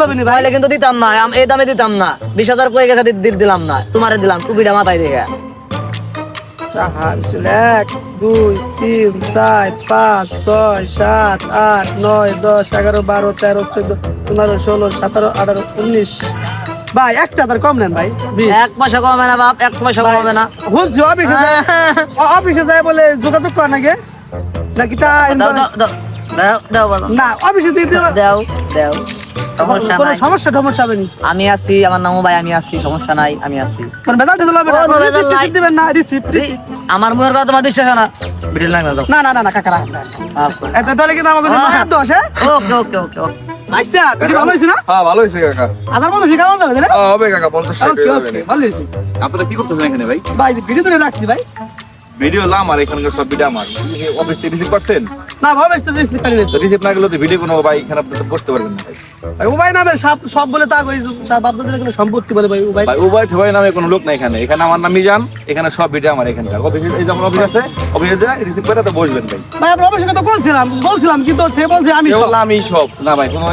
হবে নি ভাই তাহলে কিন্তু দিতাম না এই দামে দিতাম না। বিশ হাজার কয়ে গেছে দিলাম না তোমারে দিলাম টুপিটা মাথায় দেখে। এক দুই তিন চার পাঁচ ছয় সাত আট নয় দশ এগারো বারো তেরো চোদ্দ পনেরো ষোলো সতেরো আঠারো উনিশ। ভাই এক চাদার কম নেন ভাই। এক পয়সা কমবে না বাপ এক পয়সা কমবে না। বলছি অফিসে অ- অফিসে যায় বলে যোগাযোগ কর নাকি? নাকি তা দাও দাও দাও দাও দাও। না অফিসে দিয়ে দিলে দাও দাও। সমস্যা কোনো নাই। সমস্যা টমস্যা হবে নি? আমি আছি আমার নামও ভাই আমি আছি সমস্যা নাই আমি আছি। মানে বেজাল টেজাল হবে না? কোনো কোনো নাই। টিসিপ্ট দিবেন না রিসিপ্ট আমার মুখের কথা তোমার বিশ্বাস হয় না। বিটেল লাগবে যাও। না না না না কাকা রাখ আচ্ছা। এত তাহলে কিন্তু আমাকে। মায়ের দোষ হ্যাঁ? ওকে ওকে ওকে ওকে। আইস্তা ভিডিও ভালো হয়েছে না? হ্যাঁ ভালো হয়েছে কাকা। আধার মতো শিখানো যাবে না? হ্যাঁ হবে কাকা পঞ্চাশ ষাট ওকে ওকে ভালো হয়েছে। আপনারা কি করতেছেন এখানে ভাই? ভাই ভিডিও ধরে রাখছি ভাই। ভিডিও লাম আর এখানকার সব ভিডিও আমার। অফিস থেকে রিসিভ করছেন? না ভাবে তো রিসিভ তো। রিসিভ না গেলে তো ভিডিও কোনো ভাই এখানে আপনি বসতে পারবেন না ভাই। ভাই ও ভাই না ভাই সব সব বলে তা কই বাপ কোনো সম্পত্তি বলে ভাই ও ভাই ভাই উভয় নামে কোনো লোক নাই এখানে। এখানে আমার নামই যান এখানে সব ভিডিও আমার এখানকার অফিস এই যেমন অফিস আছে অফিসে যায় রিসিভ করে তো বসবেন ভাই। ভাই অবশ্যই তো বলছিলাম বলছিলাম কিন্তু সে বলছে আমি সব। আমি সব। না ভাই কোনো